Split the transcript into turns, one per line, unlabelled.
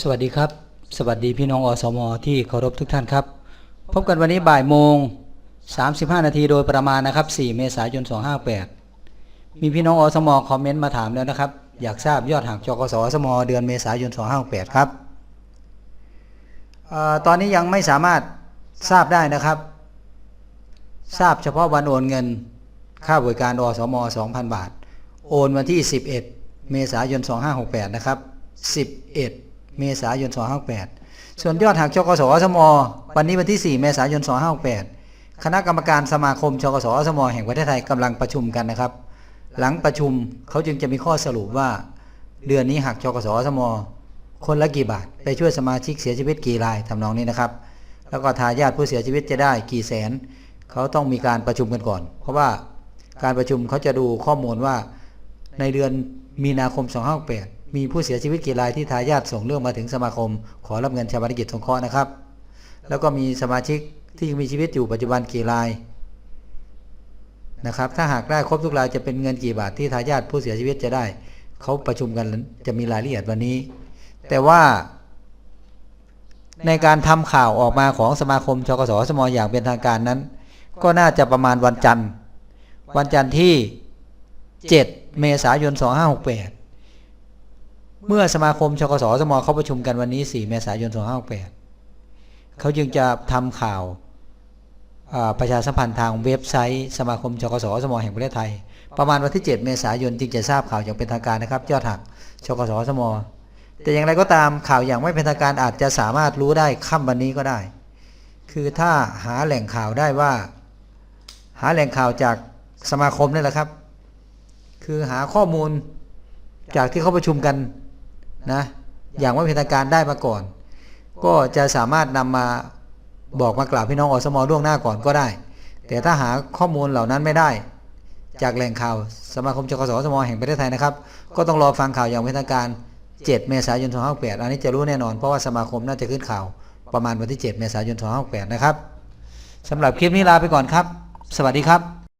สวัสดีครับ สวัสดีพี่น้องอสมที่เคารพทุกท่านครับ พบกันวันนี้บ่ายโมง 35 นาทีโดยประมาณนะครับ 4 เมษายน 258 มีพี่น้องอสมคอมเมนต์มาถามแล้วนะครับ อยากทราบยอดหักจกสอสมเดือนเมษายน 258 ครับออตอนนี้ยังไม่สามารถทราบได้นะครับ ทราบเฉพาะวันโอนเงิน ค่าบริการอสม2,000 บาท โอนวันที่ 11 เมษายน 2568 นะครับ 11 เมษายน 2568 ส่วนยอดหักชกสอสม วันนี้วันที่ 4 เมษายน 2568 คณะกรรมการสมาคมชกสอสม แห่งประเทศไทยกำลังประชุมกันนะครับ หลังประชุมเขาจึงจะมีข้อสรุปว่า เดือนนี้หักชกสอสม คนละกี่บาท ไปช่วยสมาชิกเสียชีวิตกี่รายทำนองนี้นะครับ แล้วก็ทายาทผู้เสียชีวิตจะได้กี่แสน เขาต้องมีการประชุมกันก่อน เพราะว่าการประชุมเขาจะดูข้อมูลว่าในเดือนมีนาคม 2568 มีผู้เสียชีวิตกี่รายที่ทายาทส่งเรื่องมาถึงสมาคม ขอรับเงินชาปนกิจสงเคราะห์นะครับ แล้วก็มีสมาชิกที่ยังมีชีวิตอยู่ปัจจุบันกี่รายนะครับ ถ้าหากได้ครบทุกรายจะเป็นเงินกี่บาทที่ทายาทผู้เสียชีวิตจะได้ เขาประชุมกันจะมีรายละเอียดวันนี้ แต่ว่า ในการทำข่าวออกมาของสมาคมชกสสมอย่างเป็นทางการนั้น ก็น่าจะประมาณวันจันทร์ วันจันทร์ที่ 7 เมษายน 2568 เมื่อสมาคมชกสสมเขาประชุมกันวันนี้ 4 เมษายน 2568เขาจึงจะทำข่าวประชาสัมพันธ์ทางเว็บไซต์ สมาคมชกสสมแห่งประเทศไทย ประมาณวันที่ 7 เมษายนจึงจะทราบข่าวอย่างเป็นทางการนะครับยอดหักชกสสมแต่อย่างไรก็ตามข่าวอย่างไม่เป็นทางการอาจจะสามารถรู้ได้ค่ำวันนี้ก็ได้ คือถ้าหาแหล่งข่าวได้ว่า หาแหล่งข่าวจากสมาคมนี่แหละครับ คือหาข้อมูลจากที่เขาประชุมกัน นะอย่างไม่เป็นทางการได้มาก่อน ก็จะสามารถนำมาบอกมากล่าวพี่น้องอสมล่วงหน้าก่อนก็ได้ แต่ถ้าหาข้อมูลเหล่านั้นไม่ได้ จากแหล่งข่าวสมาคมจกสสมแห่งประเทศไทยนะครับ ก็ต้องรอฟังข่าวอย่างเป็นทางการ 7 เมษายน2568อันนี้จะรู้แน่นอนเพราะว่าสมาคมน่าจะขึ้นข่าวประมาณวันที่ 7 เมษายน2568นะครับสำหรับคลิปนี้ลาไปก่อนครับ สวัสดีครับ